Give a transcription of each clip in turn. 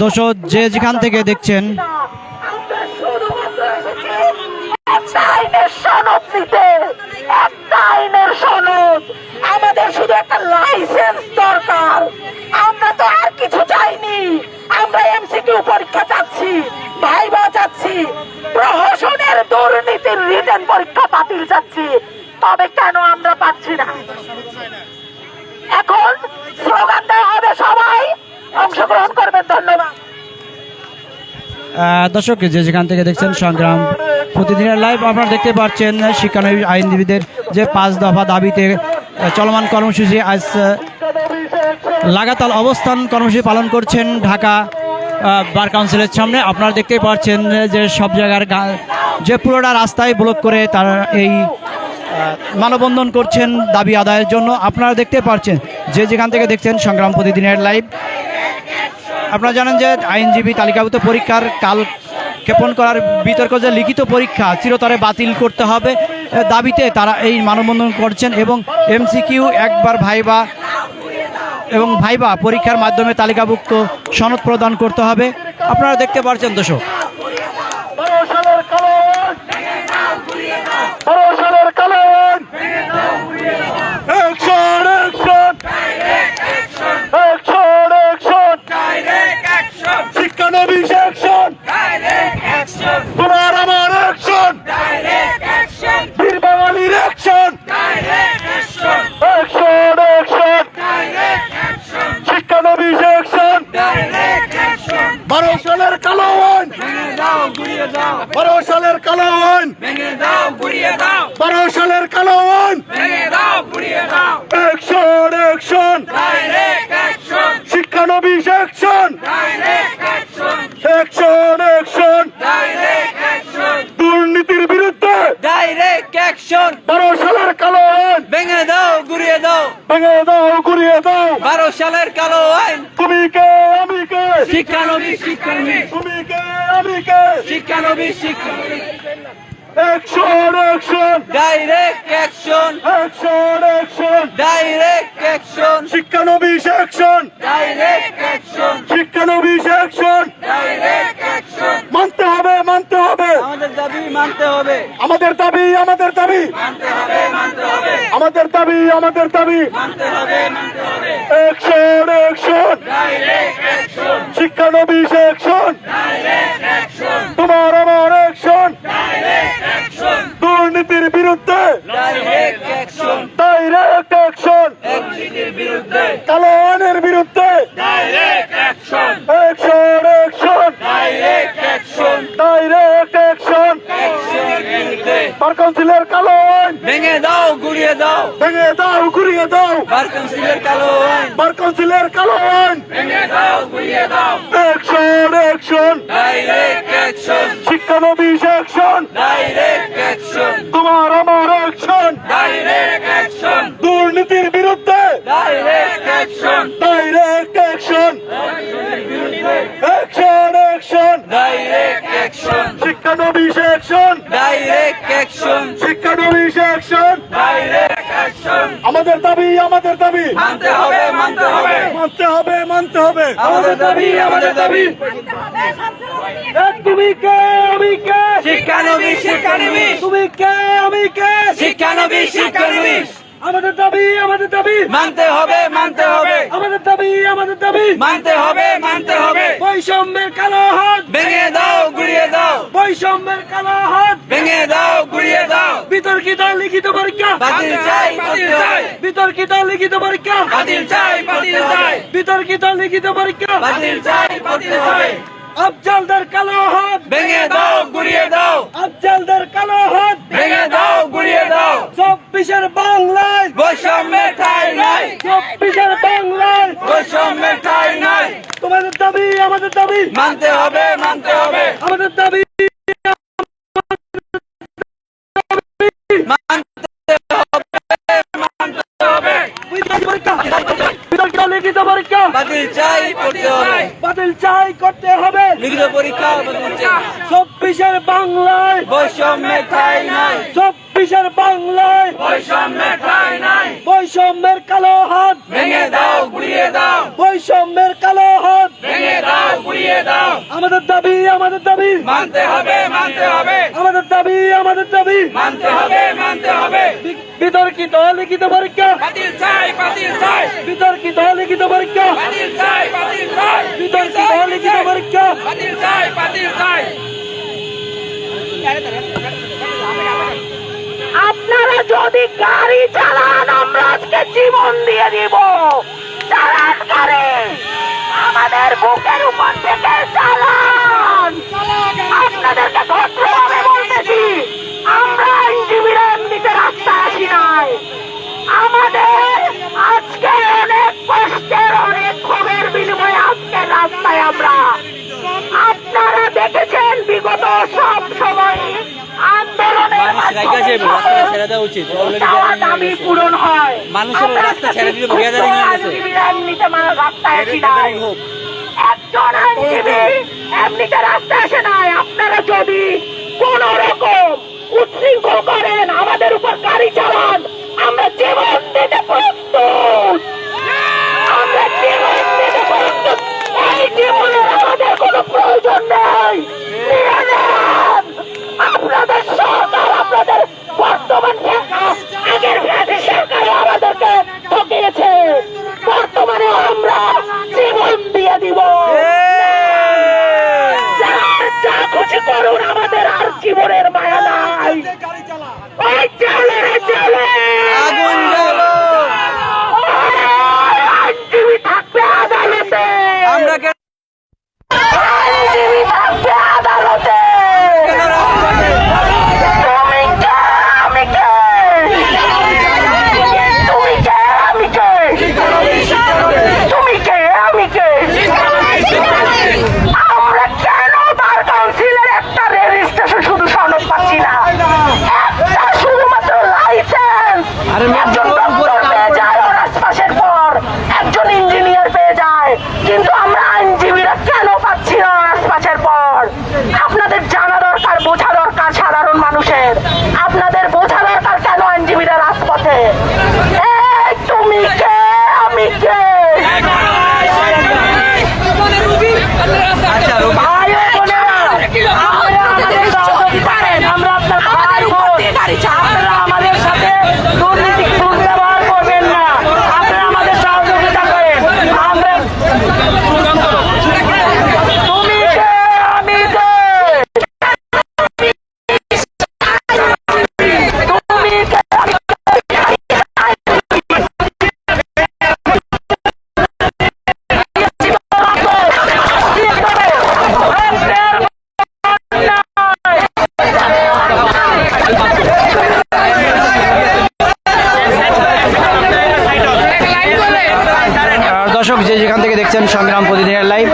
দর্শক, যে যেখান থেকে দেখছেন। আমাদের শুধু একটা লাইসেন্স দরকার। আমরা তো আর কিছু চাইনি। আমরা এমসিকিউ পরীক্ষা চাচ্ছি ভাইবা চাচ্ছি দুর্নীতির পরীক্ষা বাতিল চাচ্ছি। তবে কেন আমরা পাচ্ছি না? এখন স্লোগান দেওয়া হবে অংশগ্রহণ করবেন, ধন্যবাদ। দর্শক, যে যেখান থেকে দেখছেন সংগ্রাম প্রতিদিনের লাইভ আপনারা দেখতে পাচ্ছেন শিক্ষানবী আইনজীবীদের যে পাঁচ দফা দাবিতে চলমান কর্মসূচি আজ লাগাতার অবস্থান কর্মসূচি পালন করছেন ঢাকা বার কাউন্সিলের সামনে। আপনারা দেখতে পাচ্ছেন যে সব জায়গার যে পুরোটা রাস্তায় ব্লক করে তারা এই মানববন্ধন করছেন দাবি আদায়ের জন্য। আপনারা দেখতে পাচ্ছেন, যে যেখান থেকে দেখছেন সংগ্রাম প্রতিদিনের লাইভ আপনারা জানেন যে আইনজীবী তালিকাভুক্ত পরীক্ষার কাল ক্ষেপণ করার বিতর্ক যে লিখিত পরীক্ষা চিরতরে বাতিল করতে হবে দাবিতে তারা এই মানববন্ধন করছেন এবং এমসিকিউ একবার ভাইবা এবং ভাইবা পরীক্ষার মাধ্যমে তালিকাভুক্ত সনদ প্রদান করতে হবে। আপনারা দেখতে পাচ্ছেন দর্শক বড়শালের কালান বড়শালের কালান অ্যাকশন অ্যাকশন অ্যাকশন অ্যাকশন শিক্ষানবিশ অ্যাকশন তোমার আমার অ্যাকশন বীর বাঙালির অ্যাকশন অ্যাকশন অ্যাকশন শিক্ষানবিশ অ্যাকশন বারো সালের কালো আইন বারো সালের কালো আইন বারো সালের কালো আইন অ্যাকশন অ্যাকশন শিক্ষানবিশ অ্যাকশন অ্যাকশন অ্যাকশন দুর্নীতির বিরুদ্ধে ডাইরেক্ট অ্যাকশন বারো সালের কালো আইন ভেঙে দাও গুড়িয়ে দাও। ভেঙে দাও ঘুরিয়ে দাও। বারো সালের কালো আইন তুমি কে আমি কে? শিক্ষানবী শিক্ষানবী তুমি কে আমি কে? শিক্ষানবী শিক্ষানবী action action direct action action action direct action শিক্ষানবিশ action direct action শিক্ষানবিশ অ্যাকশন ডাইরেক্ট অ্যাকশন মানতে হবে মানতে হবে। আমাদের দাবি মানতে হবে। আমাদের দাবি আমাদের দাবি। মানতে হবে মানতে হবে। আমাদের দাবি আমাদের দাবি। মানতে হবে মানতে হবে। অ্যাকশন অ্যাকশন ডাইরেক্ট অ্যাকশন শিক্ষানবিশ অ্যাকশন ডাইরেক্ট অ্যাকশন তোমার আমার অ্যাকশন ডাইরেক্ট অ্যাকশন দুর্নীতির বিরুদ্ধে ডাইরেক্ট অ্যাকশন ডাইরেক্ট অ্যাকশন একজিটির বিরুদ্ধে কালো আইনের বিরুদ্ধে direct action action action direct action direct action অ্যাকশনের বিরুদ্ধে বার কাউন্সিলের কালো আইন ভেঙে গুড়িয়ে দাও। ভেঙে দাও ঘুরিয়ে দাও। বার কাউন্সিলের কালো আইন বার কাউন্সিলের কালো আইন ভেঙে দাও গুড়িয়ে দাও। অ্যাকশন অ্যাকশন ডাইরেক্ট অ্যাকশন শিক্ষানবিশ অ্যাকশন ডাইরেক্ট অ্যাকশন তোমার আমার অ্যাকশন ডাইরেক্ট অ্যাকশন দুর্নীতির বিরুদ্ধে। Direct action direct action action action direct action শিক্ষানবিশ action direct action শিক্ষানবিশ অ্যাকশন আমাদের দাবি আমাদের দাবি। মানতে হবে মানতে হবে। মানতে হবে মানতে হবে। আমাদের দাবি আমাদের দাবি। তুমি কে আমি কে? শিক্ষানবী শিক্ষানবী। তুমি কে আমি কে? শিক্ষানবী শিক্ষানবী। আমাদের দাবি আমাদের দাবি। মানতে হবে মানতে হবে। আমাদের দাবি আমাদের দাবি। মানতে হবে মানতে হবে বৈষম্যের কালো হাত। ভেঙে দাও গুড়িয়ে দাও। বৈষম্যের কালো হাত। ভেঙে দাও গুড়িয়ে দাও। বিতর্কিত লিখিত পরীক্ষা। বাতিল চাই করতে হবে বিতর্কিত লিখিত পরীক্ষা। বাতিল চাই বাতিল চাই। বিতর্কিত লিখিত পরীক্ষা। বাতিল চাই করতে হবে আফজালদের কালো হাত। ভেঙে দাও গুড়িয়ে দাও। আফজালদের কালো হাত। ভেঙে দাও গুড়িয়ে দাও। চব্বিশের বাংলায়। বৈষম্যের ঠাই নাই। চব্বিশের বাংলায়। বৈষম্যের ঠাই নাই। তোমাদের দাবি আমাদের দাবি। মানতে হবে মানতে হবে। আমাদের দাবি মানতে হবে বিতর্কিত পরীক্ষা বিতর্কিত লিখিত পরীক্ষা। বাতিল চাই করতে হবে। বাতিল চাই করতে হবে। লিখিত পরীক্ষা চব্বিশের বাংলায়। বৈষম্যের ঠাই নাই। চব্বিশের বাংলায়। বৈষম্যের ঠাই নাই। বৈষম্যের কালো হাত। ভেঙে দাও গুড়িয়ে দাও। বৈষম্যের কালো হাত ভেঙে দাও গুড়িয়ে আমাদের দাবি আমাদের দাবি মানতে হবে মানতে হবে। আমাদের দাবি আমাদের দাবি। মানতে হবে মানতে হবে। বিতর্কিত লিখিত পরীক্ষা। বাতিল চাই বাতিল চাই। বিতর্কিত লিখিত পরীক্ষা। বাতিল চাই বাতিল চাই। বিতর্কিত লিখিত পরীক্ষা। বাতিল চাই বাতিল চাই। আপনারা যদি গাড়ি চালান আমরা আজকে জীবন দিয়ে দিব। চালান গাড়ি। আমাদের বুকের উপর থেকে চালান। আপনাদেরকে ভদ্রভাবে বলতেছি আমরা আইনজীবীরা এমনিতে রাস্তায় আসি নাই। আমাদের আজকে অনেক কষ্টের অনেক ক্ষোভের বিনিময়ে আজকে রাস্তায় আমরা। আপনারা দেখেছেন বিগত সব সময় আন্দোলনের মাধ্যমে চাওয়া দাবি পূরণ হয়। মানুষের রাস্তা ছেড়ে দিলে ক্ষুদ্র gathering গেছে। আইনজীবীরা এমনিতে মানুষ রাস্তায় আসি নাই। একজন আইনজীবী, এমনিতে রাস্তা আসে নাই। আপনারা যদি কোন রকম উচ্ছৃঙ্খল করেন, আমাদের উপর গাড়ি চালান আমরা জীবন দিতে প্রস্তুত আমরা জীবন দিতে প্রস্তুত এই জীবনের আমাদের কোনো প্রয়োজন নেই নিয়ে নেন। আপনাদের সরকার আপনাদের বর্তমান সরকার আগের ব্যাধি সরকার আমাদেরকে ঠকিয়েছে বর্তমানে আমরা জীবন দিয়ে দিব যা করুন আমাদের আর জীবনের মায়া নাই। চলে। চলে আগুন দেখছেন সংগ্রাম প্রতিদিনের লাইভ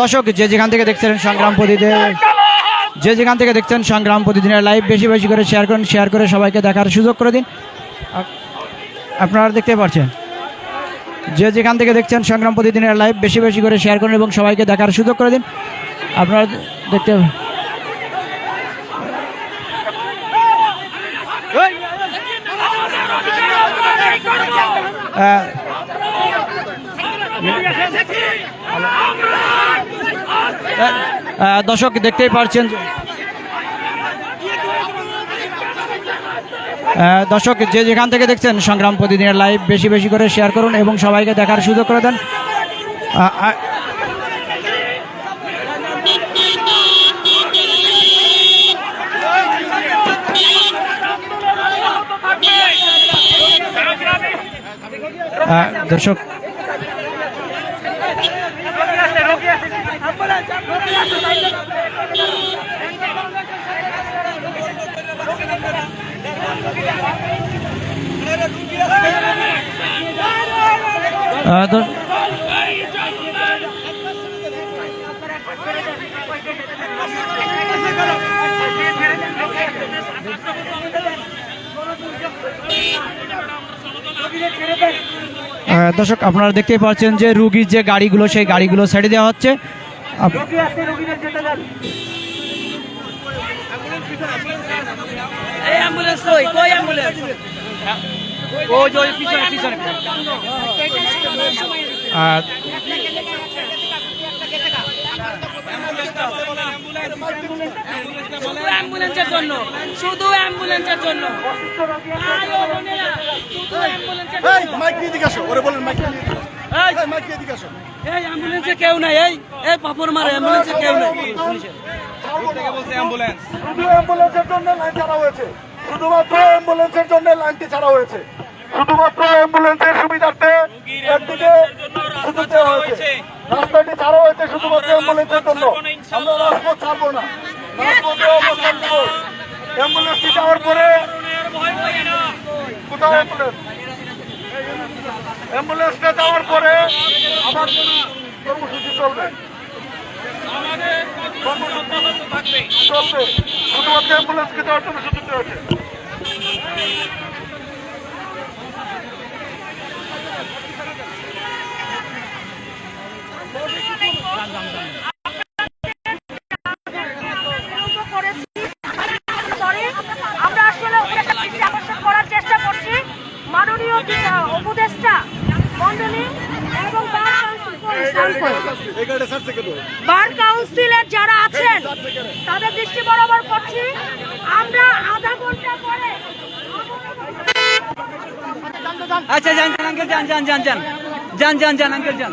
দর্শক, যে যেখান থেকে দেখছেন সংগ্রাম প্রতিদিন যে যেখান থেকে দেখছেন সংগ্রাম প্রতিদিনের লাইভ বেশি বেশি করে শেয়ার করুন শেয়ার করে সবাইকে দেখার সুযোগ করে দিন। আপনারা দেখতে পাচ্ছেন। যে যেখান থেকে দেখছেন সংগ্রাম প্রতিদিনের লাইভ বেশি বেশি করে শেয়ার করুন এবং সবাইকে দেখার সুযোগ করে দিন। আপনারা দেখতে দর্শক দেখতেই পারছেন দর্শক যে যেখান থেকে দেখছেন সংগ্রাম প্রতিদিনের লাইভ বেশি বেশি করে শেয়ার করুন এবং সবাইকে দেখার সুযোগ করে দেন। দর্শক দর্শক আপনারা দেখতেই পাচ্ছেন যে রুগীর যে গাড়িগুলো সেই গাড়িগুলো ছেড়ে দেওয়া হচ্ছে। আর শুধু অ্যাম্বুলেন্সের জন্য শুধু অ্যাম্বুলেন্সের জন্য। আয়ো বোনেরা, শুধু অ্যাম্বুলেন্সের এই জন্য। মাইক নিয়ে দিকে আসো ওরে বলেন মাইক নিয়ে দিকে আসো। এই, এই মাইক নিয়ে দিকে আসো। এই অ্যাম্বুলেন্সে কেউ নাই এই এই পাপড় মারে অ্যাম্বুলেন্সে কেউ নাই। শুধু অ্যাম্বুলেন্সের জন্য লাইন ছাড়া হয়েছে। শুধুমাত্র অ্যাম্বুলেন্সের জন্য লাইনটি ছাড়া হয়েছে। শুধুমাত্র অ্যাম্বুলেন্সের সুবিধার্থে একদিকে সুযোগ দেওয়া হয়েছে। রাস্তাটি ছাড়া হয়েছে শুধুমাত্র অ্যাম্বুলেন্সের জন্য। আমরা রাজপথ ছাড়বো না। রাজপথে অবস্থান নেব অ্যাম্বুলেন্সটি যাওয়ার পরে অ্যাম্বুলেন্স। অ্যাম্বুলেন্সটা যাওয়ার পরে কর্মসূচি চলবে। চলবে। শুধুমাত্র অ্যাম্বুলেন্সকে যাওয়ার জন্য সুযোগ দেওয়া হয়েছে। বার কাউন্সিলের যারা আছেন, তাদের দৃষ্টি বরাবর করছি। আমরা আধা ঘণ্টা পরে আচ্ছা যান যান যান যান যান যান। যান যান যান।